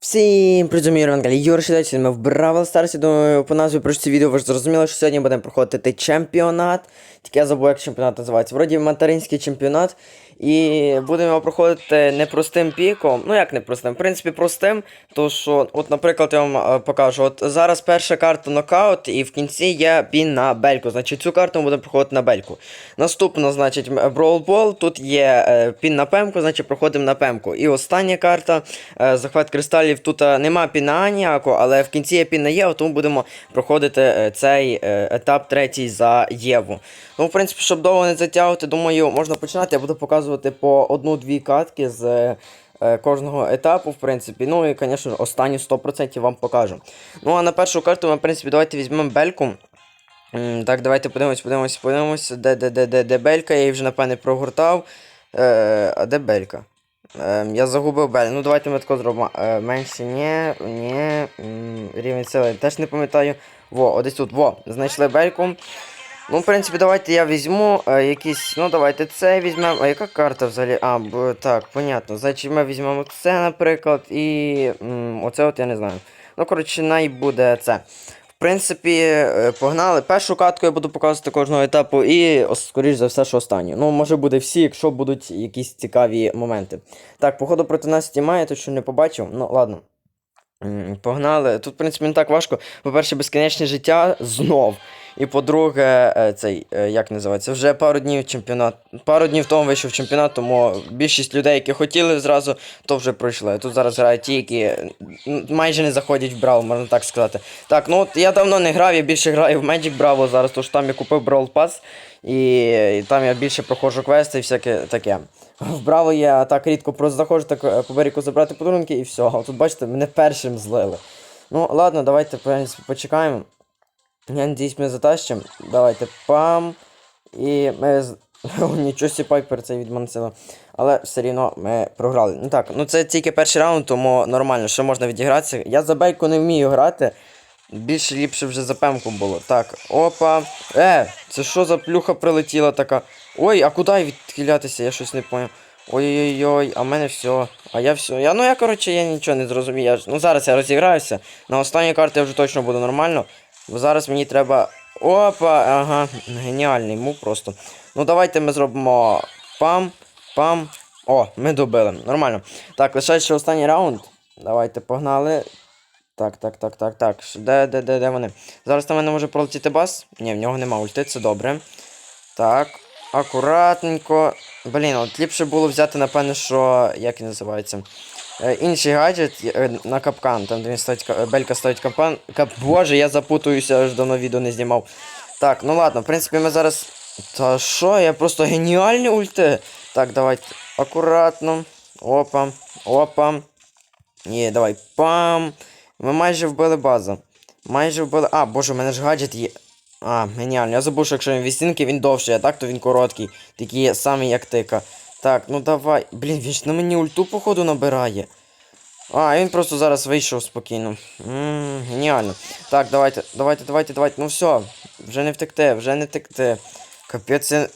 Всім привіт, мій Іван Калі, ми в Бравл Старсі, думаю, по назві про це відео ви ж зрозуміли, що сьогодні будемо проходити чемпіонат. Тільки я забув, як чемпіонат називається. Вроді материнський чемпіонат. І будемо його проходити не простим піком. Ну як не простим? В принципі, простим. То що, от, наприклад, я вам е, покажу. От зараз перша карта нокаут, і в кінці є пін на бельку. Значить, цю карту ми будемо проходити на бельку. Наступна, значить, Ball. Тут є е, пін на пемку, значить проходимо на пемку. І остання карта е, захват кристалів. Тут нема піна ніякого, але в кінці є піна Єва, тому будемо проходити цей етап третій за Єву. Ну, в принципі, щоб довго не затягувати, думаю, можна починати. Я буду показувати по одну-дві катки з е, кожного етапу, в принципі. Ну і, звісно, останні 100% вам покажу. Ну, а на першу карту ми, в принципі, давайте візьмемо бельку. Так, давайте подивимось, подивимось, подивимось, де, де, де, де, де белька, я її вже, напевне, прогортав. Е, а де белька? Е, я загубив бель. Ну, давайте ми тако зробимо. Е, менше ні, ні. Рівень сили теж не пам'ятаю. Во, ось тут, во, знайшли бельку. Ну, в принципі, давайте я візьму е, якісь. Ну, давайте це візьмемо. А яка карта взагалі? А, б, так, понятно. Значить, ми візьмемо це, наприклад, і. м, оце от я не знаю. Ну, коротше, най буде це. В принципі, е, погнали. Першу катку я буду показувати кожного етапу, і, скоріш за все, що останню. Ну, може буде всі, якщо будуть якісь цікаві моменти. Так, походу проти нас тімає, то що не побачив. Ну, ладно. Погнали. Тут, в принципі, не так важко. По-перше, безкінечне життя знов. І по-друге, е, цей, е, як називається, вже пару днів чемпіонат. Пару днів тому вийшов чемпіонат, тому більшість людей, які хотіли зразу, то вже пройшли. Тут зараз грають ті, які майже не заходять в Brawl, можна так сказати. Так, ну от я давно не грав, я більше граю в Magic Bravo зараз, тому що там я купив Brawl Pass, і, і там я більше проходжу квести і всяке таке. В Браво я так рідко просто заходжу, так е, по берегу забрати подарунки і все. А тут бачите, мене першим злили. Ну, ладно, давайте в принципі, почекаємо. Я надіюсь, ми затащимо. Давайте пам. І ми. Нічого сі пайпер це відмансило. Але все рівно ми програли. Ну так, ну це тільки перший раунд, тому нормально, що можна відігратися. Я за бейку не вмію грати. Більше ліпше вже за пемку було. Так, опа. Е, це що за плюха прилетіла така? Ой, а куди відхилятися? Я щось не поняв. Ой-ой-ой, а в мене все. А я все. Я, ну я, коротше, я нічого не зрозумів. Я, ну зараз я розіграюся. На останній карті я вже точно буду нормально. Бо зараз мені треба. Опа, ага, геніальний мув просто. Ну давайте ми зробимо пам, пам. О, ми добили. Нормально. Так, лишається останній раунд. Давайте погнали. Так, так, так, так, так. Де, де, де, де вони? Зараз на мене може пролетіти бас. Ні, в нього нема ульти, це добре. Так, акуратненько. Блін, от ліпше було взяти, напевне, що. Як він називається? Е, інший гаджет е, на капкан, там де він ставить белька ставить капкан. Кап... Боже, я запутуюся, аж давно відео не знімав. Так, ну ладно, в принципі, ми зараз. Та що, я просто геніальні ульти. Так, давайте. Акуратно. Опа. Опа. Є, давай. Пам. Ми майже вбили базу. Майже вбили. А, боже, у мене ж гаджет є. А, геніально. Я забув, що якщо він відстінки, він довший, а так то він короткий. Такий самий, як тика. Так, ну давай. Блін, він ж на мені ульту, походу, набирає. А, він просто зараз вийшов спокійно. Ммм, геніально. Так, давайте, давайте, давайте, давайте. Ну все, вже не втекте, вже не втекте. Капець я.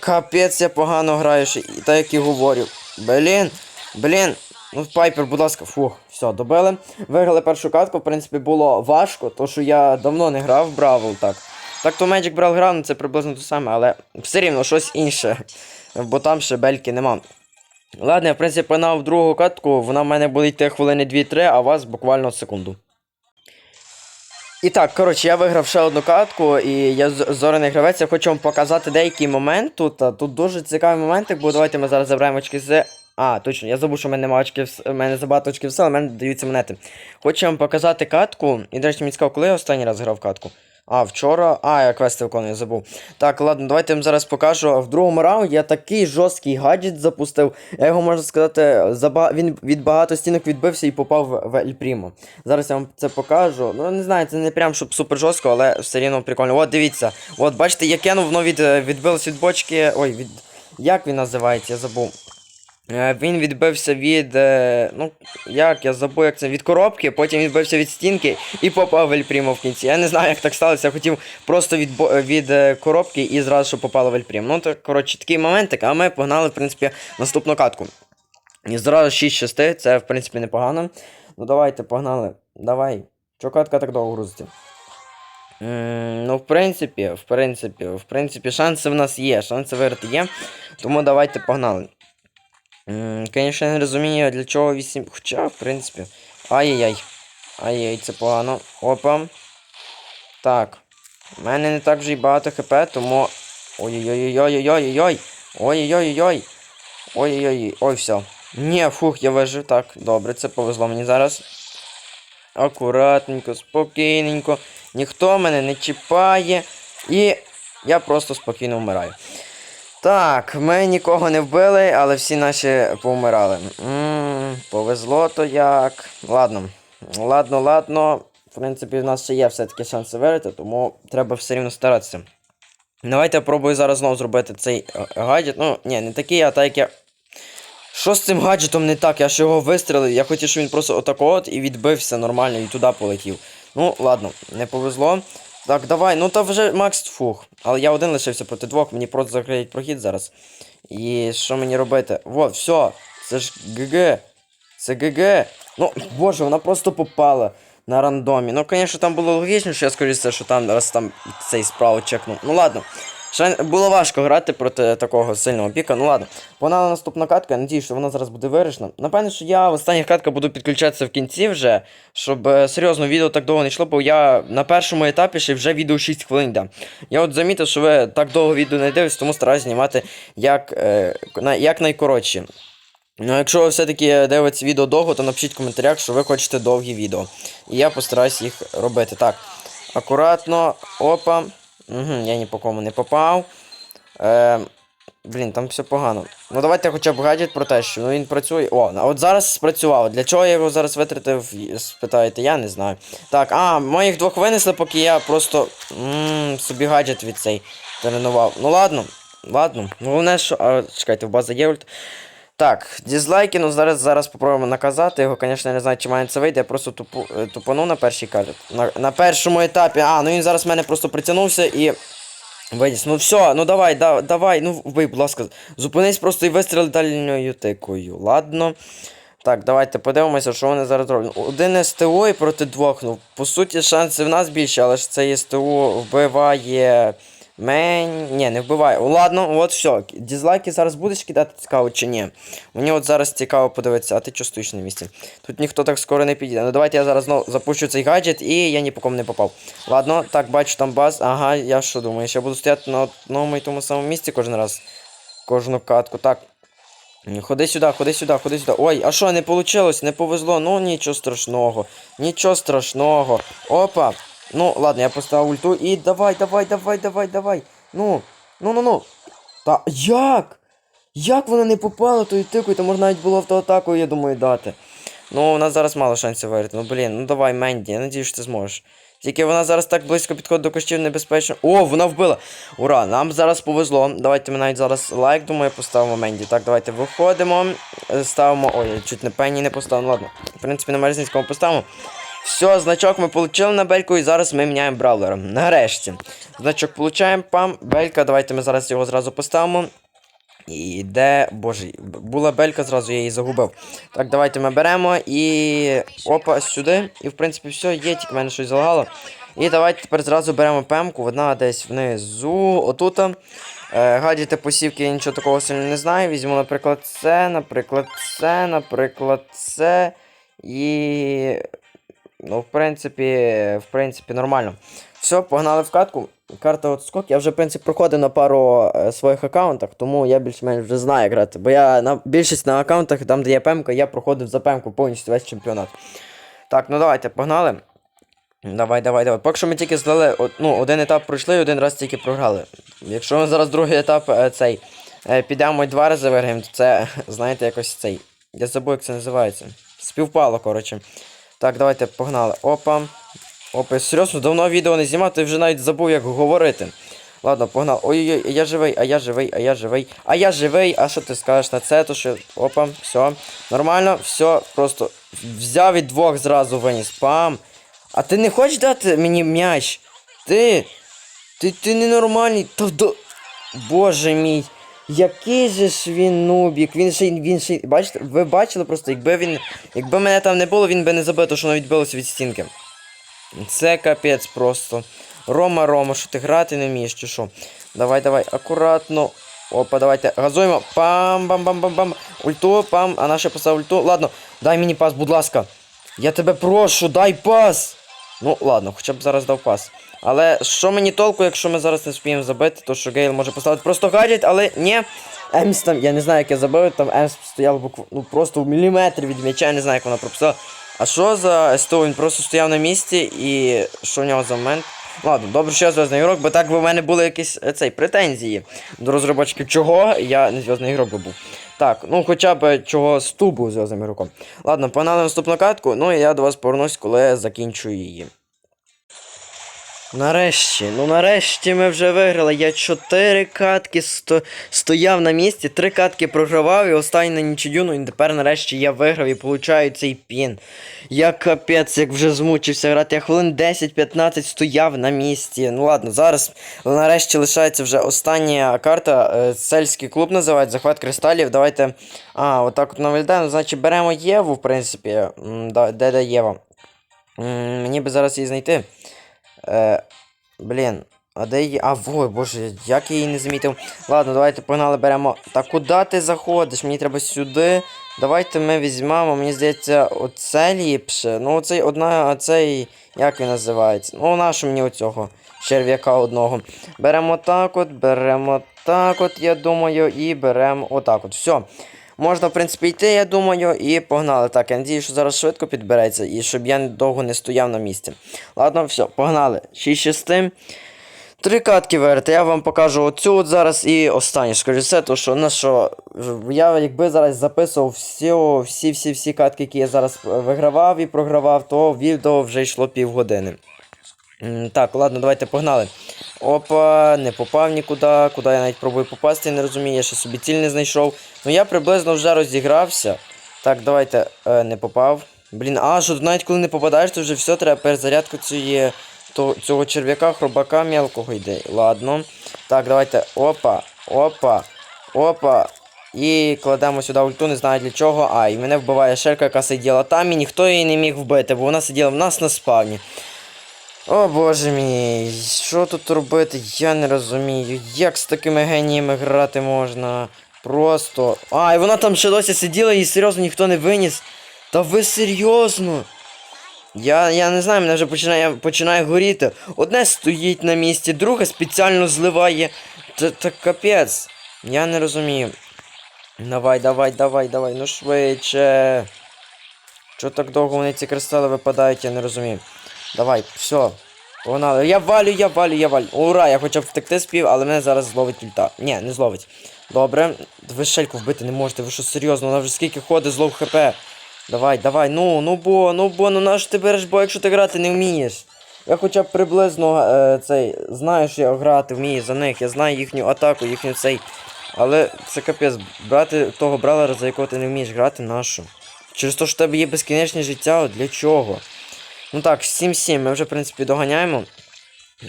Капець я погано граю, ще, так як і говорю. Блін, блін. Ну, Пайпер, будь ласка, фух, все, добили. Виграли першу катку, в принципі, було важко, тому що я давно не грав в Бравл так. Так то Magic Brawl грав, ну це приблизно те саме, але все рівно щось інше. Бо там ще бельки нема. Ладно, в принципі в другу катку, вона в мене буде йти хвилини 2-3, а вас буквально секунду. І так, коротше, я виграв ще одну катку, і я з- зоряний гравець. Я хочу вам показати деякий момент тут. Тут дуже цікавий момент, бо давайте ми зараз забираємо очки з. А, точно, я забув, що в мене немає очків, в мене забагато очків сил, але в мене даються монети. Хочу вам показати катку. І, до речі, мені цікаво, коли я останній раз грав катку. А, вчора. А, я квести виконую, забув. Так, ладно, давайте я вам зараз покажу. В другому раунді я такий жорсткий гаджет запустив. Я його можна сказати, заба... він від багато стінок відбився і попав в- Ель Прімо. Зараз я вам це покажу. Ну, не знаю, це не прям щоб супер жорстко, але все рівно прикольно. От дивіться. От бачите, я кинув, воно від, відбилось від бочки. Ой, від. Як він називається, я забув. Е, Він відбився від. е, Ну, як я забув, як це від коробки, потім відбився від стінки і попав в Ель Прімо в кінці. Я не знаю, як так сталося. Я хотів просто від, від е, коробки і зразу що попало в Ель Прімо. Ну, так, коротше, такий моментик, а ми погнали, в принципі, наступну катку. І зразу 6 6 це в принципі непогано. Ну давайте, погнали. Давай. Чого катка так довго грузиться? Ну, в принципі, в принципі, в принципі, шанси в нас є, шанси виграти є. Тому давайте погнали. Звісно, не розумію, для чого 8. Хоча, в принципі. Ай-яй-яй. Ай-яй, це погано. Опа. Так. У мене не так вже й багато хп, тому. Ой-ой-ой-ой-ой-ой-ой. Ой-ой-ой-ой. Ой-ой-ой. Ой, все. Ні, фух, я вижив. Так, добре, це повезло мені зараз. Акуратненько, спокійненько. Ніхто мене не чіпає. І я просто спокійно вмираю. Так, ми нікого не вбили, але всі наші повмирали. Ммм, повезло то як. Ладно. Ладно, ладно. В принципі, в нас ще є все-таки шанси виграти, тому треба все рівно старатися. Давайте я пробую зараз знову зробити цей е, гаджет. Ну, ні, не такий, а так як я. Що з цим гаджетом не так? Я ж його вистрілив, я хотів, щоб він просто отако от і відбився нормально і туди полетів. Ну, ладно, не повезло. Так, давай, ну та вже Макс фух. Але я один лишився проти двох, мені просто закриють прохід зараз. І що мені робити? Вот, все, це ж ГГ. Це ГГ. Ну, боже, вона просто попала на рандомі. Ну, звісно, там було логічно, що я скоріше, що там раз там цей справу чекнув. Ну ладно. Ще було важко грати проти такого сильного піка. Ну ладно. Погнала наступна катка, я надію, що вона зараз буде вирішена. Напевно, що я в останніх катках буду підключатися в кінці вже, щоб е, серйозно відео так довго не йшло, бо я на першому етапі ще вже відео 6 хвилин йде. Я от замітив, що ви так довго відео не дивитесь, тому стараюсь знімати як, е, як найкоротші. Ну, якщо ви все-таки дивитесь відео довго, то напишіть в коментарях, що ви хочете довгі відео. І я постараюсь їх робити. Так, акуратно, опа. Угу, я ні по кому не попав. Е, блін, там все погано. Ну давайте хоча б гаджет про те, що ну, він працює. О, от зараз спрацював. Для чого я його зараз витратив, спитаєте, я не знаю. Так, а, моїх двох винесли, поки я просто м собі гаджет від цей тренував. Ну ладно, ладно. Головне, що. А, чекайте, в база є ульт. Так, дізлайки, ну зараз зараз попробуємо наказати його. Звісно, я не знаю, чи має це вийде, я просто тупу, е, тупану на першій карті. На, на першому етапі. А, ну він зараз в мене просто притягнувся і. Вийдіс. Ну все, ну давай, да, давай, ну вбий, будь ласка. Зупинись просто і вистріли дальньою тикою. Ладно. Так, давайте подивимося, що вони зараз роблять. Один СТО і проти двох. Ну, по суті, шанси в нас більше, але ж цей СТО вбиває. Мен... Не вбиває. О, ладно, от все. Дізлайки зараз будеш кидати цікаво чи ні. Мені от зараз цікаво подивитися, а ти чого стоїш на місці? Тут ніхто так скоро не підійде. Ну давайте я зараз знову запущу цей гаджет і я ні по кому не попав. Ладно, так, бачу там баз. Ага, я що думаю, я буду стояти на одному і тому самому місці кожен раз. Кожну катку. Так. Ходи сюди, ходи сюди, ходи сюди. Ой, а що, не вийшло, не повезло. Ну нічого страшного. Нічого страшного. Опа. Ну, ладно, я поставив ульту і давай, давай, давай, давай, давай. Ну, ну, ну, ну. Та як? Як вона не попала тою тикою, то можна навіть було автоатаку, я думаю, дати. Ну, у нас зараз мало шансів виграти. Ну блін, ну давай, Менді, я надію, що ти зможеш. Тільки вона зараз так близько підходить до кущів небезпечно. О, вона вбила! Ура! Нам зараз повезло. Давайте ми навіть зараз лайк, думаю, поставимо Менді. Так, давайте виходимо. Ставимо. Ой, я чуть не пені не поставив. Ну ладно. В принципі, на Мерзинському поставимо. Все, значок ми отримали на бельку і зараз ми міняємо бравлера. Нарешті. Значок получаємо, пам, белька, давайте ми зараз його зразу поставимо. І де. Боже, була белька, зразу я її загубив. Так, давайте ми беремо і. Опа, сюди. І в принципі все, є, тільки в мене щось залагало. І давайте тепер зразу беремо пемку, вона десь внизу, отута. Е, гаджети посівки я нічого такого сильно не знаю. Візьму, наприклад, це, наприклад, це, наприклад, це. І. Ну, в принципі, в принципі, нормально. Все, погнали в катку. Карта от скок. Я вже, в принципі, проходив на пару е, своїх аккаунтах, тому я більш-менш вже знаю як грати. Бо я на більшість на аккаунтах, там, де є пемка, я проходив за пемку повністю весь чемпіонат. Так, ну давайте, погнали. Давай, давай, давай. Поки що ми тільки здали, ну, один етап пройшли, і один раз тільки програли. Якщо ми зараз другий етап е, цей е, підемо і два рази виграємо, то це, знаєте, якось цей. Я забув, як це називається. Співпало, коротше. Так, давайте погнали. Опа. Опа, серйозно, давно відео не знімав, ти вже навіть забув, як говорити. Ладно, погнали. Ой-ой-ой, я живий, а я живий, а я живий, а я живий, а що ти скажеш на це, то що. Опа, все. Нормально, все, просто взяв від двох зразу виніс. Пам. А ти не хочеш дати мені м'яч? Ти. Ти ти ненормальний. Та до. Боже мій. Який же ж він нубік, він ще він ще бачите, ви бачили просто, якби він. Якби мене там не було, він би не забив, то що воно відбилося від стінки. Це капець просто. Рома, Рома, що ти грати не вмієш, чи що? Давай, давай, акуратно. Опа, давайте. Газуємо. Пам-бам-бам-бам-бам. Ульту, пам. А наша поставив ульту. Ладно, дай мені пас, будь ласка. Я тебе прошу, дай пас. Ну, ладно, хоча б зараз дав пас. Але що мені толку, якщо ми зараз не спіємо забити, то що Гейл може поставити просто гаджет, але ні. Емс там, я не знаю, як я забив, там Емс стояв букв... ну, просто в міліметрі від м'яча, я не знаю, як вона прописала. А що за СТО? Він просто стояв на місці і що в нього за момент? Ладно, добре, що я зв'язний ігрок, бо так би в мене були якісь е, цей, претензії до розробочків, чого я не зв'язний ігрок би був. Так, ну хоча б чого Сту був зв'язним ігроком. Ладно, погнали наступну катку, ну і я до вас повернусь, коли закінчу її. Нарешті, ну нарешті ми вже виграли. Я чотири катки сто... стояв на місці, три катки програвав і останній на нічию, ну і тепер нарешті я виграв і получаю цей пін. Я капець, як вже змучився грати. Я хвилин 10-15 стояв на місці. Ну ладно, зараз нарешті лишається вже остання карта. Е, Сельський клуб називають захват кристалів. Давайте. А, отак от наведаємо. Значить, беремо Єву, в принципі. Де де Єва? Мені би зараз її знайти. Е, блін, а де її. А, ой, боже, як я її не замітив. Ладно, давайте погнали беремо. Та куди ти заходиш? Мені треба сюди. Давайте ми візьмемо, мені здається, оце ліпше. Ну, оцей одна, оцей. Як він називається? Ну, нашу мені оцього черв'яка одного. Беремо так от, беремо так от, я думаю, і беремо отак от. Все. Можна, в принципі, йти, я думаю, і погнали. Так, я надію, що зараз швидко підбереться, і щоб я довго не стояв на місці. Ладно, все, погнали. 6 6 Три катки виграти, я вам покажу оцю от зараз і останнє, скажу все, то що на що я якби зараз записував всі, всі, катки, які я зараз вигравав і програвав, то відео вже йшло півгодини. Так, ладно, давайте погнали. Опа, не попав нікуди, куди я навіть пробую попасти, не розумію, я ще собі ціль не знайшов. Ну я приблизно вже розігрався. Так, давайте, е, не попав. Блін, а що навіть коли не попадаєш, то вже все, треба перезарядку цієї, то, цього черв'яка, хробака мелкого йде. Ладно. Так, давайте. Опа, опа, опа. І кладемо сюди ульту, не знаю для чого. А, і мене вбиває шерка, яка сиділа там, і ніхто її не міг вбити, бо вона сиділа в нас на спавні. О боже мій, що тут робити? Я не розумію. Як з такими геніями грати можна? Просто. А, і вона там ще досі сиділа і серйозно ніхто не виніс. Та ви серйозно? Я, я не знаю, мене вже починає, починає горіти. Одне стоїть на місці, друге спеціально зливає. Та, та капець. Я не розумію. Давай, давай, давай, давай, ну швидше. Чого так довго вони ці кристали випадають, я не розумію. Давай, все. Погнали. Я валю, я валю, я валю. Ура, я хоча б втекти спів, але мене зараз зловить ульта. Ні, не зловить. Добре. Ви шельку вбити не можете, ви що серйозно, вона вже скільки ходить, злов хп. Давай, давай, ну, ну бо, ну бо, ну на що ти береш, бо якщо ти грати не вмієш. Я хоча б приблизно е, цей, знаю, що я грати вмію за них, я знаю їхню атаку, їхню цей. Але це капець, брати того бравлера, за якого ти не вмієш грати, нашу. Через те, що в тебе є безкінечне життя, для чого? Ну так, 7-7, ми вже, в принципі, доганяємо.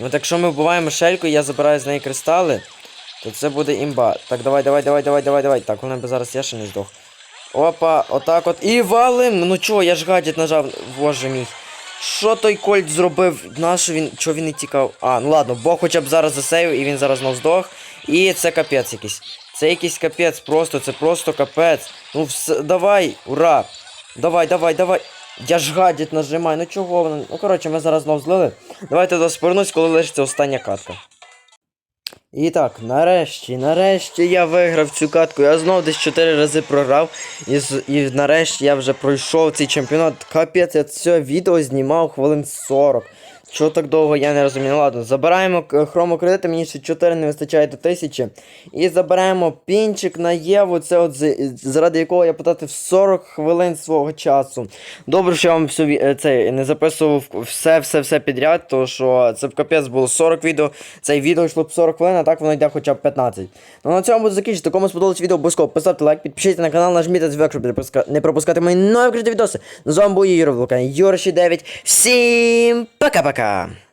От якщо ми вбиваємо шельку і я забираю з неї кристали, то це буде імба. Так, давай, давай, давай, давай, давай, давай. Так, вона би зараз я ще не здох. Опа, отак от. І валим! Ну чого, я ж гаджет нажав, боже мій. Що той Кольт зробив? Нащо він. Чого він не тікав? А, ну ладно, Бог хоча б зараз засейв і він зараз здох. І це капець якийсь. Це якийсь капець просто, це просто капець. Ну все, давай, ура! Давай, давай, давай. Я ж гадіт нажимаю, ну чого воно? Ну коротше, ми зараз знов злили. Давайте доспернусь, коли лишиться остання катка. І так, нарешті, нарешті я виграв цю катку. Я знов десь 4 рази програв. І, і нарешті я вже пройшов цей чемпіонат. Капець, я це відео знімав хвилин 40. Чого так довго, я не розумію. Ну ладно, забираємо хромокредити, мені ще 4 не вистачає до 1000. І забираємо пінчик на Єву, це от заради якого я потратив 40 хвилин свого часу. Добре, що я вам всю, е, не записував все, все, все підряд, то що це б капець було 40 відео. Це відео йшло б 40 хвилин, а так воно йде хоча б 15. Ну на цьому буду закінчити. Кому сподобалось відео, обов'язково поставте лайк, підпишіться на канал, нажміть дзвінок, щоб не пропускати мої нові відоси. З вами був Юра Вулкан, Юра 9. Всім пока-пока! ราคา